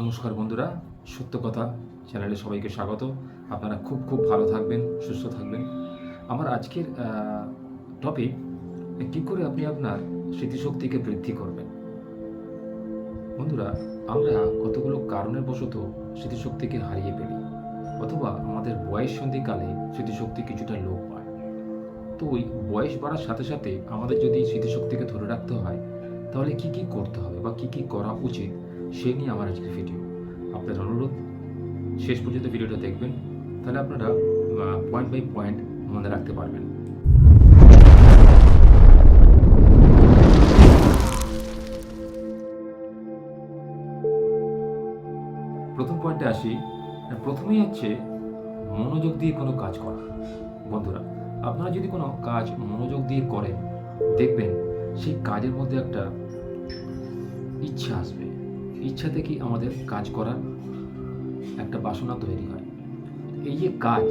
নমস্কার বন্ধুরা, সত্য কথা চ্যানেলে সবাইকে স্বাগত। আপনারা খুব খুব ভালো থাকবেন, সুস্থ থাকবেন। আমার আজকের টপিক কী করে আপনি আপনার স্মৃতিশক্তিকে বৃদ্ধি করবেন? বন্ধুরা, আমরা কতগুলো কারণের বশত স্মৃতিশক্তিকে হারিয়ে ফেলি, অথবা আমাদের বয়স সন্ধিকালে স্মৃতিশক্তি কিছুটা লোপ পায়। তো ওই বয়স বাড়ার সাথে সাথে আমাদের যদি স্মৃতিশক্তিকে ধরে রাখতে হয়, তাহলে কি কি করতে হবে বা কি কি করা উচিত সে নিয়ে আমার আজকের ভিডিও আপনার অনুরোধ, শেষ পর্যন্ত ভিডিওটা দেখবেন, তাহলে আপনারা পয়েন্ট বাই পয়েন্ট মনে রাখতে পারবেন। প্রথম পয়েন্টে আসি, প্রথমেই হচ্ছে মনোযোগ দিয়ে কোনো কাজ করা। বন্ধুরা, আপনারা যদি কোনো কাজ মনোযোগ দিয়ে করেন, দেখবেন সেই কাজের মধ্যে একটা ইচ্ছা আসবে। ইচ্ছা থেকেই আমাদের কাজ করার একটা বাসনা তৈরি হয়? এই যে কাজ,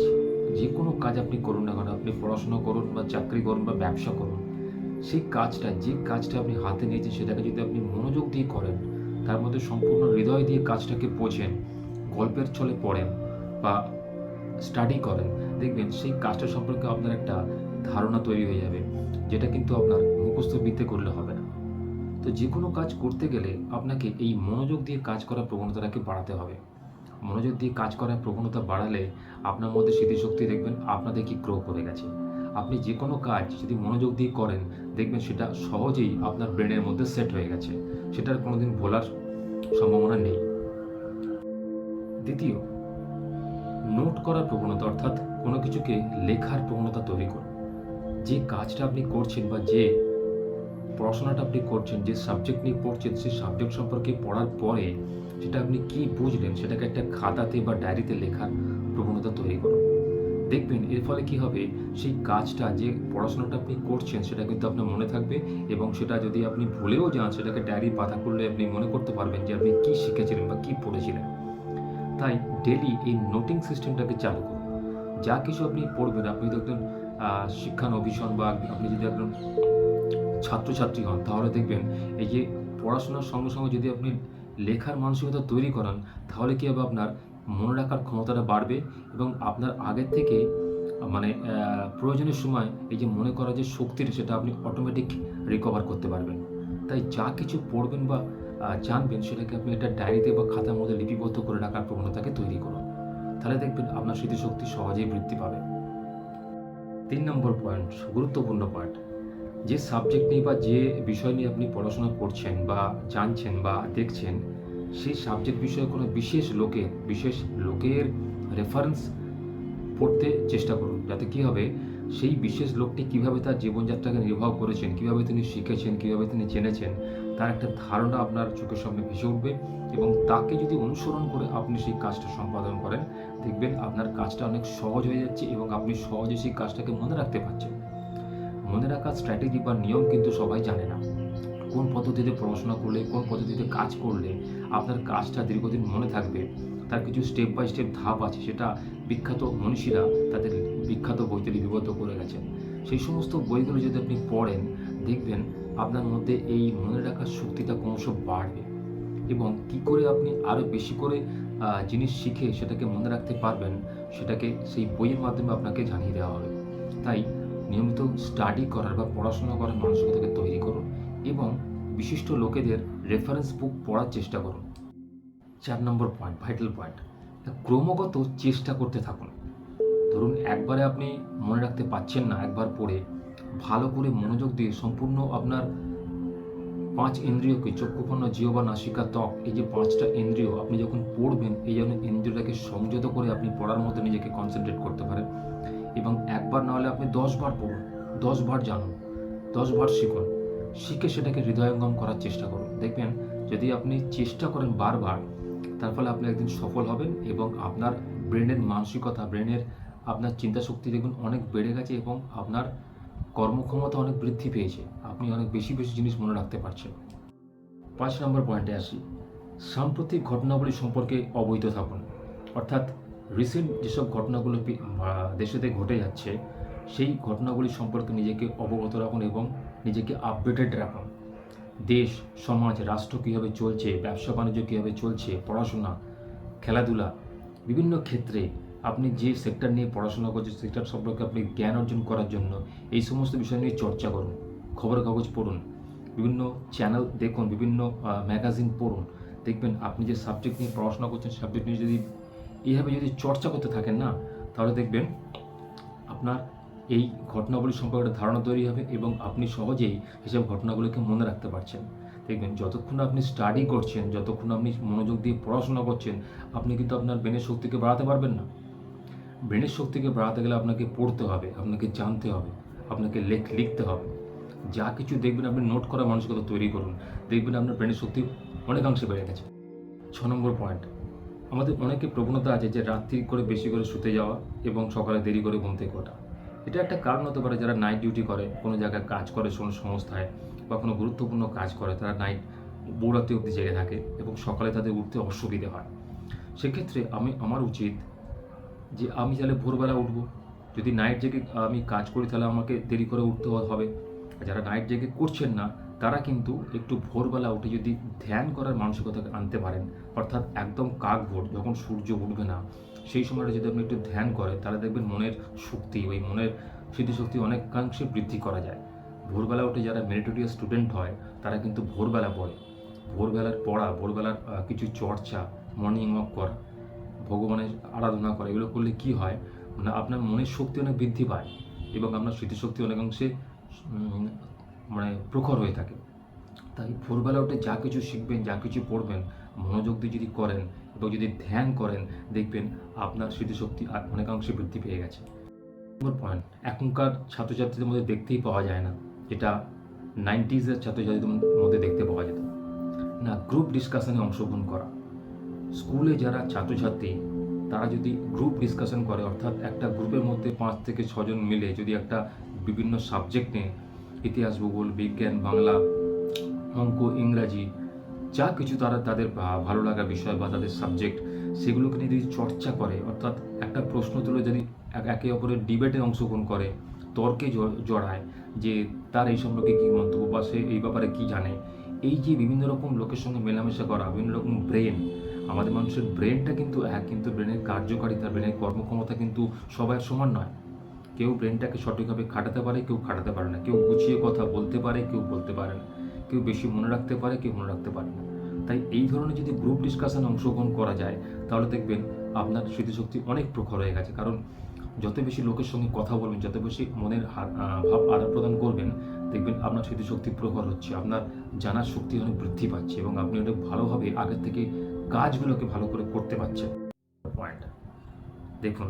যে কোনো কাজ আপনি করুন না কেন, আপনি পড়াশোনা করুন বা চাকরি করুন বা ব্যবসা করুন, সেই কাজটা, যে কাজটা আপনি হাতে নিয়েছেন সেটাকে যদি আপনি মনোযোগ দিয়ে করেন, তার মধ্যে সম্পূর্ণ হৃদয় দিয়ে কাজটাকে বোঝেন, গল্পের ছলে পড়েন বা স্টাডি করেন, দেখবেন সেই কাজটা সম্পর্কে আপনার একটা ধারণা তৈরি হয়ে যাবে, যেটা কিন্তু আপনার মুখস্থ বিদ্যে করলে হবে তো যে কোনো কাজ করতে গেলে আপনাকে এই মনোযোগ দিয়ে কাজ করার প্রবণতাটাকে বাড়াতে হবে। মনোযোগ দিয়ে কাজ করার প্রবণতা বাড়ালে আপনার মধ্যে স্মৃতিশক্তি দেখবেন, আপনাদের কি গ্রো করে গেছে। আপনি যে কোনো কাজ যদি মনোযোগ দিয়ে করেন, দেখবেন সেটা সহজেই আপনার ব্রেনের মধ্যে সেট হয়ে গেছে। সেটার কোনোদিন ভোলার সম্ভাবনা নেই। দ্বিতীয় নোট করার প্রবণতা অর্থাৎ কোনো কিছুকে লেখার প্রবণতা তৈরি করুন। যে কাজটা আপনি করছেন বা যে পড়াশোনাটা আপনি করছেন, যে সাবজেক্ট নিয়ে পড়ছেন, সেই সাবজেক্ট সম্পর্কে পড়ার পরে সেটা আপনি কি বুঝলেন? সেটাকে একটা খাতাতে বা ডায়েরিতে লেখার প্রবণতা তৈরি করুন। দেখবেন এর ফলে কি হবে? সেই কাজটা, যে পড়াশোনাটা আপনি করছেন, সেটা কিন্তু আপনার মনে থাকবে এবং সেটা যদি আপনি ভুলেও যান, সেটাকে ডায়েরি পাতা করলে আপনি মনে করতে পারবেন যে আপনি কী শিখেছিলেন বা কী পড়েছিলেন। তাই ডেলি এই নোটিং সিস্টেমটাকে চালু করুন। যা কিছু আপনি পড়বেন, আপনি যদি একজন শিক্ষানবিশন বা আপনি যদি একজন ছাত্রছাত্রী হন, তাহলে দেখবেন এই যে পড়াশোনার সঙ্গে সঙ্গে যদি আপনি লেখার মানসিকতা তৈরি করান, তাহলে কী হবে আপনার মনে রাখার ক্ষমতাটা বাড়বে এবং আপনার আগের থেকে মানে প্রয়োজনের সময় এই যে মনে করার যে শক্তিটা, সেটা আপনি অটোমেটিক রিকভার করতে পারবেন। তাই যা কিছু পড়বেন বা জানবেন, সেটাকে আপনি একটা ডায়েরিতে বা খাতার মধ্যে লিপিবদ্ধ করে রাখার প্রবণতাকে তৈরি করুন। তাহলে দেখবেন আপনার স্মৃতিশক্তি সহজেই বৃদ্ধি পাবে। তিন নম্বর পয়েন্ট গুরুত্বপূর্ণ পয়েন্ট যে সাবজেক্ট নিয়ে বা যে বিষয় নিয়ে আপনি পড়াশোনা করছেন বা জানছেন বা দেখছেন, সেই সাবজেক্ট বিষয়ে কোনো বিশেষ লোকের বিশেষ লোকের রেফারেন্স পড়তে চেষ্টা করুন। যাতে কী হবে, সেই বিশেষ লোকটি কীভাবে তার জীবনযাত্রাকে নির্বাহ করেছেন, কীভাবে তিনি শিখেছেন, কীভাবে তিনি জেনেছেন, তার একটা ধারণা আপনার চোখের সামনে ভেসে উঠবে এবং তাকে যদি অনুসরণ করে আপনি সেই কাজটা সম্পাদন করেন, দেখবেন আপনার কাজটা অনেক সহজ হয়ে যাচ্ছে এবং আপনি সহজে সেই কাজটাকে মনে রাখতে পারছেন। মনে রাখার স্ট্র্যাটেজি বা নিয়ম কিন্তু সবাই জানে না। কোন পদ্ধতিতে পড়াশোনা করলে, কোন পদ্ধতিতে কাজ করলে আপনার কাজটা দীর্ঘদিন মনে থাকবে, তার কিছু স্টেপ বাই স্টেপ ধাপ আছে, সেটা বিখ্যাত মনীষীরা তাদের বিখ্যাত বইতে লিপিবদ্ধ করে গেছেন। সেই সমস্ত বইগুলো যদি আপনি পড়েন, দেখবেন আপনার মধ্যে এই মনে রাখার শক্তিটা ক্রমশ বাড়বে এবং কি করে আপনি আরও বেশি করে জিনিস শিখে সেটাকে মনে রাখতে পারবেন, সেটাকে সেই বইয়ের মাধ্যমে আপনাকে জানিয়ে দেওয়া হবে। তাই নিয়মিত স্টাডি করার বা পড়াশোনা করার মানসিকতাকে তৈরি করুন এবং বিশিষ্ট লোকেদের রেফারেন্স বুক পড়ার চেষ্টা করুন। চার নম্বর পয়েন্ট ভাইটাল পয়েন্ট ক্রমাগত চেষ্টা করতে থাকুন। ধরুন একবারে আপনি মনে রাখতে পাচ্ছেন না একবার পড়ে, ভালো করে মনোযোগ দিয়ে সম্পূর্ণ আপনার পাঁচ ইন্দ্রিয়কে চক্ষুপন্ন জিও বা নাসিকা, ত্বক, এই যে পাঁচটা ইন্দ্রিয় আপনি যখন পড়বেন, এই জন্য ইন্দ্রিয়টাকে সংযত করে আপনি পড়ার মধ্যে নিজেকে কনসেন্ট্রেট করতে পারেন। এবং একবার না হলে আপনি দশবার পড়ুন, দশবার জানুন, দশবার শিখুন। শিখে সেটাকে হৃদয়ঙ্গম করার চেষ্টা করুন। দেখবেন যদি আপনি চেষ্টা করেন বারবার, তার ফলে আপনি একদিন সফল হবেন এবং আপনার ব্রেনের মানসিকতা, ব্রেনের আপনার চিন্তা শক্তি দেখুন অনেক বেড়ে গেছে এবং আপনার কর্মক্ষমতা অনেক বৃদ্ধি পেয়েছে। আপনি অনেক বেশি বেশি জিনিস মনে রাখতে পারছেন। পাঁচ নম্বর পয়েন্টে আসি। সাম্প্রতিক ঘটনাবলী সম্পর্কে অবহিত থাকুন। অর্থাৎ রিসেন্ট যেসব ঘটনাগুলো দেশেতে ঘটে যাচ্ছে, সেই ঘটনাগুলি সম্পর্কে নিজেকে অবগত রাখুন এবং নিজেকে আপডেটেড রাখুন। দেশ, সমাজ, রাষ্ট্র কীভাবে চলছে, ব্যবসা বাণিজ্য কীভাবে চলছে, পড়াশোনা, খেলাধুলা, বিভিন্ন ক্ষেত্রে আপনি যে সেক্টর নিয়ে পড়াশোনা করছেন সেক্টর সম্পর্কে আপনি জ্ঞান অর্জন করার জন্য এই সমস্ত বিষয় নিয়ে চর্চা করুন খবরের কাগজ পড়ুন, বিভিন্ন চ্যানেল দেখুন, বিভিন্ন ম্যাগাজিন পড়ুন। দেখবেন আপনি যে সাবজেক্ট নিয়ে পড়াশোনা করছেন সাবজেক্ট নিয়ে যদি এইভাবে যদি চর্চা করতে থাকেন না, তাহলে দেখবেন আপনার এই ঘটনাগুলি সম্পর্কে একটা ধারণা তৈরি হবে এবং আপনি সহজেই এসব ঘটনাগুলোকে মনে রাখতে পারছেন। দেখবেন যতক্ষণ আপনি স্টাডি করছেন, যতক্ষণ আপনি মনোযোগ দিয়ে পড়াশোনা করছেন, আপনি কিন্তু আপনার ব্রেনের শক্তিকে বাড়াতে পারবেন না। ব্রেনের শক্তিকে বাড়াতে গেলে আপনাকে পড়তে হবে, আপনাকে জানতে হবে, আপনাকে লেখ লিখতে হবে। যা কিছু দেখবেন আপনি নোট করা মানসিকতা তৈরি করুন। দেখবেন আপনার ব্রেনের শক্তি অনেকাংশে বেড়ে গেছে। ছ নম্বর পয়েন্ট আমাদের অনেকে প্রবণতা আছে যে রাত্রি করে বেশি করে শুতে যাওয়া এবং সকালে দেরি করে ঘুম থেকে ওঠা। এটা একটা কারণ হতে পারে যারা নাইট ডিউটি করে, কোনো জায়গায় কাজ করে কোনো সংস্থায় বা কোনো গুরুত্বপূর্ণ কাজ করে, তারা নাইট বৌরাত্রি অবধি জেগে থাকে এবং সকালে তাদের উঠতে অসুবিধে হয়। সেক্ষেত্রে আমি, আমার উচিত যে আমি তাহলে ভোরবেলা উঠবো। যদি নাইট জেগে আমি কাজ করি তাহলে আমাকে দেরি করে উঠতে হবে। যারা নাইট জেগে করছেন না তারা কিন্তু একটু ভোরবেলা উঠে যদি ধ্যান করার মানসিকতা আনতে পারেন, অর্থাৎ একদম কাক ভোর, যখন সূর্য উঠবে না, সেই সময়টা যদি আপনি একটু ধ্যান করেন, তাহলে দেখবেন মনের শক্তি, ওই মনের স্মৃতিশক্তি অনেকাংশে বৃদ্ধি করা যায়। ভোরবেলা উঠে যারা মেরিটোরিয়াস স্টুডেন্ট হয়, তারা কিন্তু ভোরবেলা পড়ে। ভোরবেলার পড়া, ভোরবেলার কিছু চর্চা মর্নিং ওয়াক করা, ভগবানের আরাধনা করা, এগুলো করলে কি হয়? মানে আপনার মনের শক্তি অনেক বৃদ্ধি পায় এবং আপনার স্মৃতিশক্তি অনেকাংশে মানে প্রখর হয়ে থাকে। তাই ভোরবেলা উঠে যা কিছু শিখবেন, যা কিছু পড়বেন, মনোযোগ দিয়ে যদি করেন এবং যদি ধ্যান করেন, দেখবেন আপনার স্মৃতিশক্তি অনেকাংশে বৃদ্ধি পেয়ে গেছে। নম্বর পয়েন্ট এখনকার ছাত্রছাত্রীদের মধ্যে দেখতেই পাওয়া যায় না, যেটা নাইনটিজের ছাত্রছাত্রীদের মধ্যে দেখতে পাওয়া যেত। না গ্রুপ ডিসকাশনে অংশগ্রহণ করা। স্কুলে যারা ছাত্রছাত্রী, তারা যদি গ্রুপ ডিসকাশন করে, অর্থাৎ একটা গ্রুপের মধ্যে পাঁচ থেকে ছজন মিলে যদি একটা বিভিন্ন সাবজেক্ট নিয়ে ইতিহাস, ভূগোল, বিজ্ঞান, বাংলা, অঙ্ক, ইংরাজি, যা কিছু তারা তাদের ভালো লাগা বিষয় বা তাদের সাবজেক্ট সেগুলোকে নিয়ে যদি চর্চা করে, অর্থাৎ একটা প্রশ্ন তুলে যদি এক- অপরের ডিবেটে অংশগ্রহণ করে, তর্কে জড়ায় যে তার এই সম্পর্কে কী মন্তব্য বা সে এই ব্যাপারে কী জানে, এই যে বিভিন্ন রকম লোকের সঙ্গে মেলামেশা করা, বিভিন্ন রকম ব্রেন আমাদের মানুষের ব্রেনটা কিন্তু এক, কিন্তু ব্রেনের কার্যকারিতা ব্রেনের কর্মক্ষমতা কিন্তু সবার সমান নয়। কেউ ব্রেনটাকে সঠিকভাবে খাটাতে পারে, কেউ খাটাতে পারে না। কেউ গুছিয়ে কথা বলতে পারে, কেউ বলতে পারে না। কেউ বেশি মনে রাখতে পারে, কেউ মনে রাখতে পারে না। তাই এই ধরনের যদি গ্রুপ ডিসকাশানে অংশগ্রহণ করা যায়, তাহলে দেখবেন আপনার স্মৃতিশক্তি অনেক প্রখর হয়ে গেছে। কারণ যত বেশি লোকের সঙ্গে কথা বলবেন, যত বেশি মনের ভাব আদান প্রদান করবেন, দেখবেন আপনার স্মৃতিশক্তি প্রখর হচ্ছে, আপনার জানার শক্তি অনেক বৃদ্ধি পাচ্ছে এবং আপনি অনেক ভালোভাবে আগের থেকে কাজগুলোকে ভালো করে করতে পারছেন। পয়েন্ট দেখুন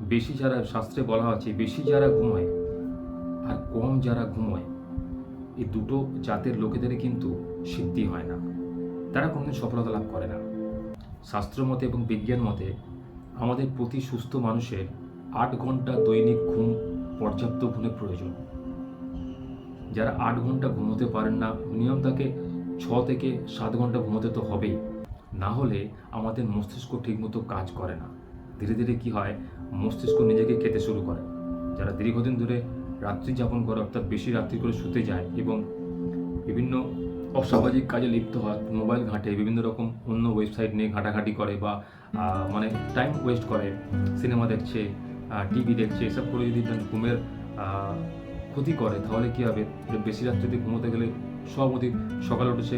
বেশি যারা শাস্ত্রে বলা আছে বেশি যারা ঘুমায় আর কম যারা ঘুমোয় এই দুটো জাতের লোকেদের কিন্তু সিদ্ধি হয় না। তারা কোনোদিন সফলতা লাভ করে না। শাস্ত্র মতে এবং বিজ্ঞান মতে আমাদের প্রতি সুস্থ মানুষের আট ঘণ্টা দৈনিক ঘুম পর্যাপ্ত ঘুমের প্রয়োজন। যারা আট ঘণ্টা ঘুমোতে পারেন না, নিয়ম তাকে ছ থেকে সাত ঘণ্টা ঘুমোতে তো হবেই। না হলে আমাদের মস্তিষ্ক ঠিকমতো কাজ করে না। ধীরে ধীরে কি হয়, মস্তিষ্ক নিজেকে খেতে শুরু করে। যারা দীর্ঘদিন ধরে রাত্রি যাপন করে, অর্থাৎ বেশি রাত্রি করে শুতে যায় এবং বিভিন্ন অসামাজিক কাজে লিপ্ত হয়, মোবাইল ঘাঁটে, বিভিন্ন রকম অন্য ওয়েবসাইট নিয়ে ঘাঁটাঘাঁটি করে বা মানে টাইম ওয়েস্ট করে, সিনেমা দেখছে টিভি দেখছে, এসব করে যদি ঘুমের ক্ষতি করে, তাহলে কী হবে? বেশি রাত্রিতে ঘুমোতে গেলে সব অধিক সকালে উঠে সে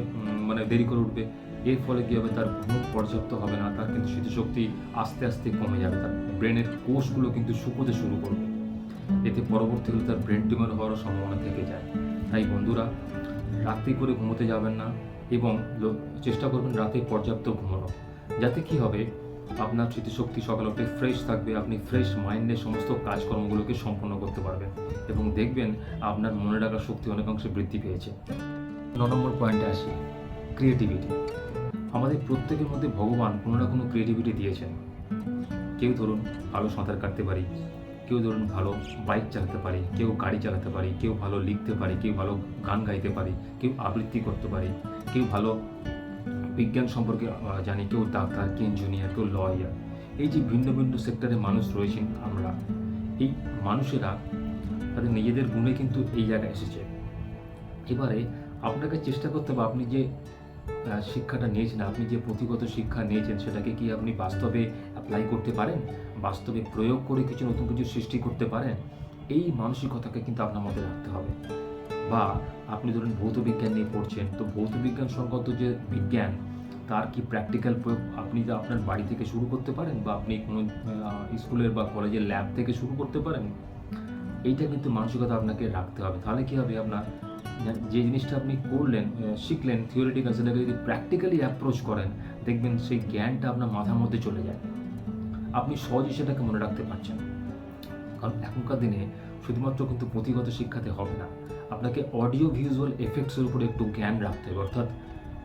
মানে দেরি করে উঠবে। এর ফলে কী হবে? তার ঘুম পর্যাপ্ত হবে না, তার কিন্তু স্মৃতিশক্তি আস্তে আস্তে কমে যাবে, তার ব্রেনের কোষগুলো কিন্তু শুকোতে শুরু করবে। এতে পরবর্তীকালে তার ব্রেন টিউমার হওয়ার সম্ভাবনা থেকে যায়। তাই বন্ধুরা রাত্রি করে ঘুমোতে যাবেন না এবং চেষ্টা করবেন রাতে পর্যাপ্ত ঘুমানো যাতে কি হবে? আপনার স্মৃতিশক্তি সকাল উঠে ফ্রেশ থাকবে, আপনি ফ্রেশ মাইন্ডে সমস্ত কাজকর্মগুলোকে সম্পন্ন করতে পারবেন এবং দেখবেন আপনার মনে রাখার শক্তি অনেকাংশে বৃদ্ধি পেয়েছে। ন নম্বর পয়েন্টে আসি ক্রিয়েটিভিটি আমাদের প্রত্যেকের মধ্যে ভগবান কোনো না কোনো ক্রিয়েটিভিটি দিয়েছেন। কেউ ধরুন ভালো সাঁতার কাটতে পারি, কেউ ধরুন ভালো বাইক চালাতে পারি, কেউ গাড়ি চালাতে পারি, কেউ ভালো লিখতে পারি, কেউ ভালো গান গাইতে পারি, কেউ আবৃত্তি করতে পারি, কেউ ভালো বিজ্ঞান সম্পর্কে জানি, কেউ ডাক্তার, কেউ ইঞ্জিনিয়ার কেউ লয়ার এই যে ভিন্ন ভিন্ন সেক্টরে মানুষ রয়েছেন আমরা, এই মানুষেরা তাদের নিজেদের গুণে কিন্তু এই জায়গায় এসেছে। এবারে আপনাকে চেষ্টা করতে হবে, আপনি যে শিক্ষাটা নিয়েছেন, আপনি যে পুঁথিগত শিক্ষা নিয়েছেন, সেটাকে কি আপনি বাস্তবে অ্যাপ্লাই করতে পারেন? বাস্তবে প্রয়োগ করে কিছু নতুন কিছু সৃষ্টি করতে পারেন? এই মানসিকতাকে কিন্তু আপনার মধ্যে রাখতে হবে। বা আপনি ধরুন ভৌত বিজ্ঞান নিয়ে পড়ছেন, তো ভৌত বিজ্ঞান সংক্রান্ত যে বিজ্ঞান, তার কি প্র্যাকটিক্যাল প্রয়োগ আপনি যে আপনার বাড়ি থেকে শুরু করতে পারেন বা আপনি কোনো স্কুলের বা কলেজের ল্যাব থেকে শুরু করতে পারেন? এইটা কিন্তু মানসিকতা আপনাকে রাখতে হবে। তাহলে কি হবে আপনার? যে- জিনিসটা আপনি করলেন শিখলেন থিওরিটিক্যাল সেটাকে যদি প্র্যাকটিক্যালি অ্যাপ্রোচ করেন, দেখবেন সেই জ্ঞানটা আপনার মাথার মধ্যে চলে যায়। আপনি সহজে সেটাকে মনে রাখতে পারছেন। কারণ এখনকার দিনে শুধুমাত্র কিন্তু পুঁথিগত শিক্ষাতে হবে না। আপনাকে অডিও ভিজুয়াল এফেক্টসের উপরে একটু জ্ঞান রাখতে হবে। অর্থাৎ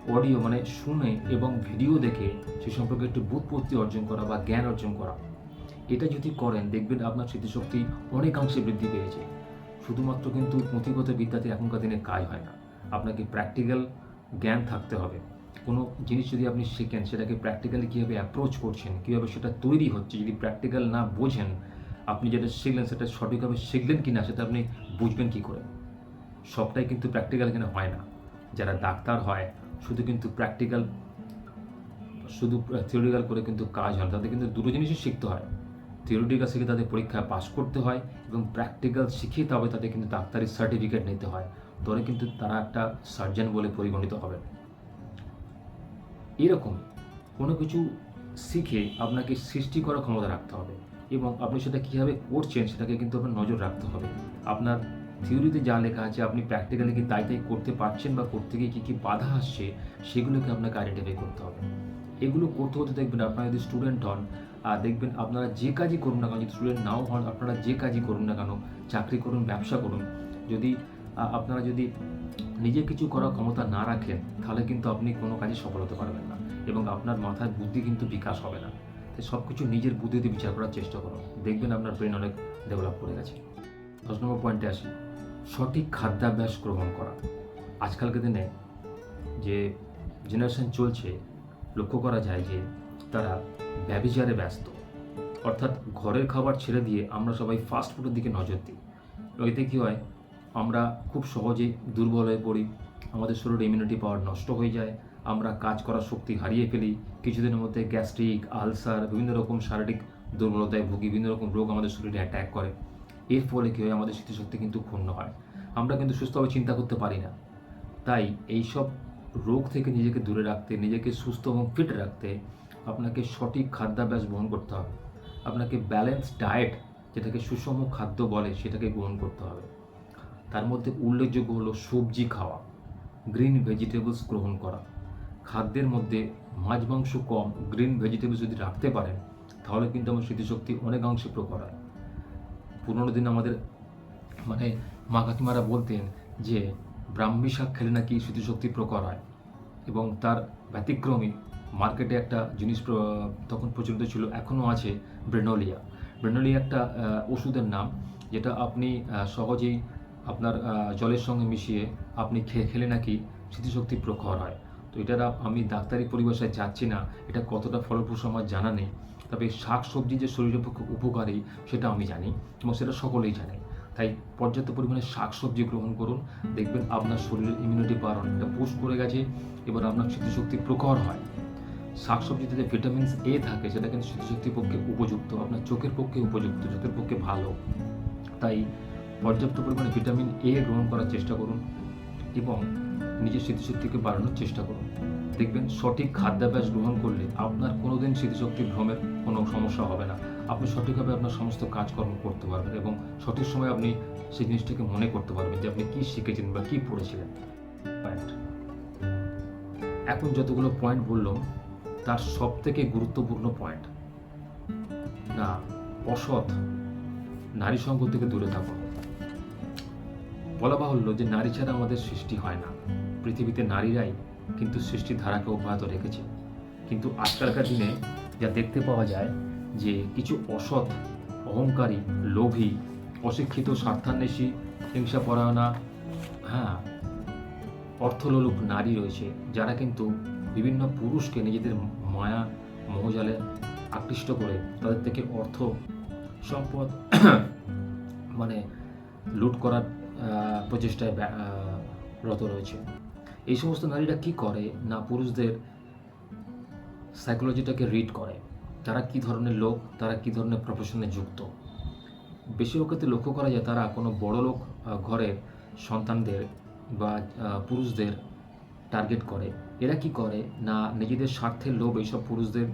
অডিও মানে শুনে এবং ভিডিও দেখে সে সম্পর্কে একটু বুৎপত্তি অর্জন করা বা জ্ঞান অর্জন করা। এটা যদি করেন, দেখবেন আপনার স্মৃতিশক্তি অনেকাংশে বৃদ্ধি পেয়েছে। শুধুমাত্র কিন্তু পুঁথিগত বিদ্যাতে এখনকার দিনে কাজ হয় না। আপনাকে প্র্যাকটিক্যাল জ্ঞান থাকতে হবে। কোনো জিনিস যদি আপনি শেখেন, সেটাকে প্র্যাকটিক্যালি কীভাবে অ্যাপ্রোচ করছেন, কীভাবে সেটা তৈরি হচ্ছে, যদি প্র্যাকটিক্যাল না বোঝেন, আপনি যেটা শিখলেন, সেটা সঠিকভাবে শিখলেন কি না সেটা আপনি বুঝবেন কি করে? সবটাই কিন্তু প্র্যাকটিক্যাল এখানে হয় না। যারা ডাক্তার হয়, শুধু কিন্তু প্র্যাকটিক্যাল শুধু থিওরিক্যাল করে কিন্তু কাজ হয় তাদের কিন্তু দুটো জিনিসই শিখতে হয়। থিওরিটিক্যাল শিখে তাদের পরীক্ষায় পাস করতে হয় এবং প্র্যাকটিক্যাল শিখে তবে তাদের কিন্তু ডাক্তারি সার্টিফিকেট নিতে হয়। তবে কিন্তু তারা একটা সার্জন বলে পরিগণিত হবে। এরকম কোনো কিছু শিখে আপনাকে সৃষ্টি করার ক্ষমতা রাখতে হবে এবং আপনি সেটা কীভাবে করছেন সেটাকে কিন্তু আপনার নজর রাখতে হবে। আপনার থিওরিতে যা লেখা আছে, আপনি প্র্যাকটিক্যালি কি তাই তাই করতে পারছেন বা করতে গিয়ে কী কী বাধা আসছে, সেগুলোকে আপনাকে আইডেন্টিফাই করতে হবে। এগুলো করতে হতে দেখবেন আপনারা যদি স্টুডেন্ট হন দেখবেন আপনারা যে কাজই করুন না কেন, যদি স্টুডেন্ট নাও হন, আপনারা যে কাজই করুন না কেন, চাকরি করুন, ব্যবসা করুন, যদি আপনারা যদি নিজে কিছু করার ক্ষমতা না রাখেন, তাহলে কিন্তু আপনি কোনো কাজে সফল হতে পারবেন না এবং আপনার মাথার বুদ্ধি কিন্তু বিকাশ হবে না। তাই সব কিছু নিজের বুদ্ধিতে বিচার করার চেষ্টা করুন। দেখবেন আপনার ব্রেন অনেক ডেভেলপ করে গেছে। দশ নম্বর পয়েন্টে আসি। সঠিক খাদ্যাভ্যাস গ্রহণ করা। আজকালকার দিনে যে জেনারেশন চলছে, লক্ষ্য করা যায় যে তারা ব্যবিচারে ব্যস্ত। অর্থাৎ ঘরের খাবার ছেড়ে দিয়ে আমরা সবাই ফাস্ট ফুডের দিকে নজর দিই। এতে কী হয়, আমরা খুব সহজে দুর্বল হয়ে পড়ি, আমাদের শরীরে ইমিউনিটি পাওয়ার নষ্ট হয়ে যায়, আমরা কাজ করার শক্তি হারিয়ে ফেলি, কিছুদিনের মধ্যে গ্যাস্ট্রিক আলসার বিভিন্ন রকম শারীরিক দুর্বলতায় ভুগি, বিভিন্ন রকম রোগ আমাদের শরীরে অ্যাট্যাক করে। এর ফলে কী হয়, আমাদের স্মৃতিশক্তি কিন্তু ক্ষুণ্ণ হয়। আমরা কিন্তু সুস্থভাবে চিন্তা করতে পারি না। তাই এইসব রোগ থেকে নিজেকে দূরে রাখতে, নিজেকে সুস্থ এবং ফিট রাখতে আপনাকে সঠিক খাদ্যাভ্যাস গ্রহণ করতে হবে। আপনাকে ব্যালেন্স ডায়েট যেটাকে সুষম খাদ্য বলে, সেটাকে গ্রহণ করতে হবে। তার মধ্যে উল্লেখযোগ্য হলো সবজি খাওয়া গ্রিন ভেজিটেবলস গ্রহণ করা। খাদ্যের মধ্যে মাছ, মাংস কম গ্রিন ভেজিটেবলস যদি রাখতে পারেন, তাহলে কিন্তু আমার স্মৃতিশক্তি অনেকাংশে প্রকর হয়। পুরোনো দিন আমাদের মানে মা কাকিমারা বলতেন যে, ব্রাহ্মী শাক খেলে নাকি স্মৃতিশক্তি প্রকর হয় এবং তার ব্যতিক্রমী মার্কেটে একটা জিনিস তখন প্রচলিত ছিল, এখনও আছে ব্রেনোলিয়া। ব্রেনোলিয়া একটা ওষুধের নাম, যেটা আপনি সহজেই আপনার জলের সঙ্গে মিশিয়ে আপনি খেয়ে খেলে নাকি স্মৃতিশক্তি প্রখর হয়। তো এটা আমি ডাক্তারি পরিভাষায় যাচ্ছি না, এটা কতটা ফলপ্রসূ আমার জানা নেই। তবে শাক সবজি যে শরীরের পক্ষে উপকারী, সেটা আমি জানি এবং সেটা সকলেই জানে। তাই পর্যাপ্ত পরিমাণে শাক সবজি গ্রহণ করুন, দেখবেন আপনার শরীরের ইমিউনিটি পাওয়ার অনেকটা পোস্ট করে গেছে, এবার আপনার স্মৃতিশক্তি প্রখর হয়। শাকসবজিতে যে ভিটামিনস এ থাকে, সেটা কিন্তু স্মৃতিশক্তির পক্ষে উপযুক্ত, আপনার চোখের পক্ষে উপযুক্ত, চোখের পক্ষে ভালো। তাই পর্যাপ্ত পরিমাণে ভিটামিন এ গ্রহণ করার চেষ্টা করুন এবং নিজের স্মৃতিশক্তিকে বাড়ানোর চেষ্টা করুন। দেখবেন সঠিক খাদ্যাভ্যাস গ্রহণ করলে আপনার কোনোদিন স্মৃতিশক্তি ভ্রমের কোনো সমস্যা হবে না। আপনি সঠিকভাবে আপনার সমস্ত কাজকর্ম করতে পারবেন এবং সঠিক সময় আপনি সেই জিনিসটাকে মনে করতে পারবেন যে আপনি কী শিখেছেন বা কী পড়েছিলেন। পয়েন্ট এখন যতগুলো পয়েন্ট বললাম তার সব থেকে গুরুত্বপূর্ণ পয়েন্ট না, অসৎ নারী সঙ্গ থেকে দূরে থাকুন বলা বাহুল্য যে নারী ছাড়া আমাদের সৃষ্টি হয় না। পৃথিবীতে নারীরাই কিন্তু সৃষ্টির ধারাকে অব্যাহত রেখেছে। কিন্তু আজকালকার দিনে যা দেখতে পাওয়া যায় যে কিছু অসৎ, অহংকারী, লোভী, অশিক্ষিত, স্বার্থান্বেষী হিংসা পরায়ণা হ্যাঁ অর্থলোলুপ নারী রয়েছে, যারা কিন্তু বিভিন্ন পুরুষকে নিজেদের মায়া, মোহজালে আকৃষ্ট করে তাদের থেকে অর্থ, সম্পদ মানে লুট করার প্রচেষ্টায় রত রয়েছে। এই সমস্ত নারীরা কি করে না পুরুষদের সাইকোলজিটাকে রিড করে? তারা কি ধরনের লোক? তারা কি ধরনের প্রফেশনে যুক্ত? বেশিরভাগ ক্ষেত্রে লক্ষ্য করা যায় তারা কোনো বড় লোক ঘরের সন্তানদের বা পুরুষদের টার্গেট করে। এরা কি করে? না, নিজেদের স্বার্থের লোভ এইসব পুরুষদের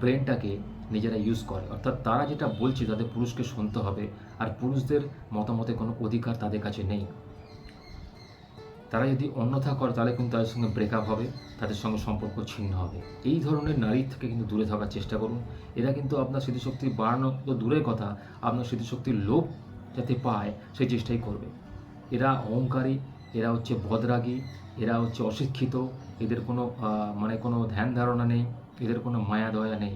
ব্রেনটাকে নিজেরা ইউজ করে। অর্থাৎ তারা যেটা বলছে তাদের পুরুষকে শুনতে হবে, আর পুরুষদের মতামতে কোনো অধিকার তাদের কাছে নেই। তারা যদি অন্যথা করে, তাহলে কিন্তু তাদের সঙ্গে ব্রেকআপ হবে, তাদের সঙ্গে সম্পর্ক ছিন্ন হবে। এই ধরনের নারীর থেকে কিন্তু দূরে থাকার চেষ্টা করুন। এরা কিন্তু আপনার স্মৃতিশক্তি বাড়ানো তো দূরের কথা, আপনার স্মৃতিশক্তির লোভ যাতে পায়, সেই চেষ্টাই করবে। এরা অহংকারী এরা হচ্ছে বদরাগী এরা হচ্ছে অশিক্ষিত, এদের কোনো মানে কোনো ধ্যান ধারণা নেই, এদের কোনো মায়া দয়া নেই।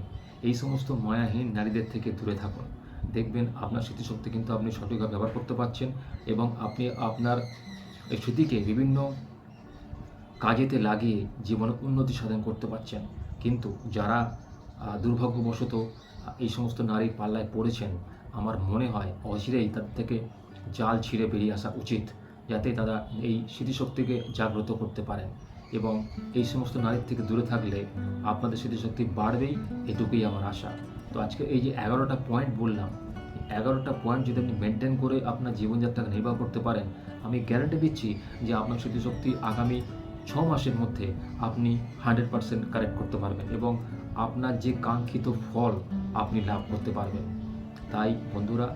এই সমস্ত মায়াহীন নারীদের থেকে দূরে থাকুন। দেখবেন আপনার স্মৃতিশক্তি কিন্তু আপনি সঠিকভাবে ব্যবহার করতে পারছেন এবং আপনি আপনার এই স্মৃতিকে বিভিন্ন কাজেতে লাগিয়ে জীবনে উন্নতি সাধন করতে পারছেন। কিন্তু যারা দুর্ভাগ্যবশত এই সমস্ত নারীর পাল্লায় পড়েছেন, আমার মনে হয় অচিরেই তার থেকে জাল ছিঁড়ে বেরিয়ে আসা উচিত। যাতে তারা এই স্মৃতিশক্তিকে জাগ্রত করতে পারেন এবং এই সমস্ত নারীর থেকে দূরে থাকলে আপনাদের স্মৃতিশক্তি বাড়বেই, এটুকুই আমার আশা। তো আজকে এই যে এগারোটা পয়েন্ট বললাম এগারোটা পয়েন্ট যদি আপনি মেনটেন করে আপনার জীবনযাত্রাকে নির্বাহ করতে পারেন, আমি গ্যারান্টি দিচ্ছি যে আপনার স্মৃতিশক্তি আগামী ছ মাসের মধ্যে আপনি হান্ড্রেড পার্সেন্ট কারেক্ট করতে পারবেন এবং আপনার যে কাঙ্ক্ষিত ফল আপনি লাভ করতে পারবেন। তাই বন্ধুরা,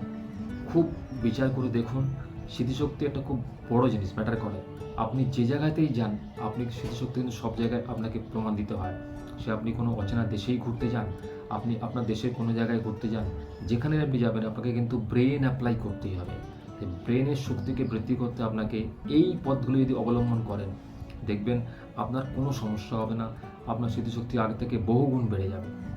খুব বিচার করে দেখুন স্মৃতিশক্তি একটা খুব বড় জিনিস ম্যাটার করে। আপনি যে জায়গাতেই যান, আপনি স্মৃতিশক্তি কিন্তু সব জায়গায় আপনাকে প্রমাণ দিতে হয়। সে আপনি কোনো অচেনা দেশেই ঘুরতে যান, আপনি আপনার দেশের কোনো জায়গায় ঘুরতে যান, যেখানে আপনি যাবেন, আপনাকে কিন্তু ব্রেন অ্যাপ্লাই করতেই হবে। ব্রেনের শক্তিকে বৃদ্ধি করতে আপনাকে এই পথগুলো যদি অবলম্বন করেন, দেখবেন আপনার কোনো সমস্যা হবে না, আপনার স্মৃতিশক্তি আগে থেকে বহুগুণ বেড়ে যাবে।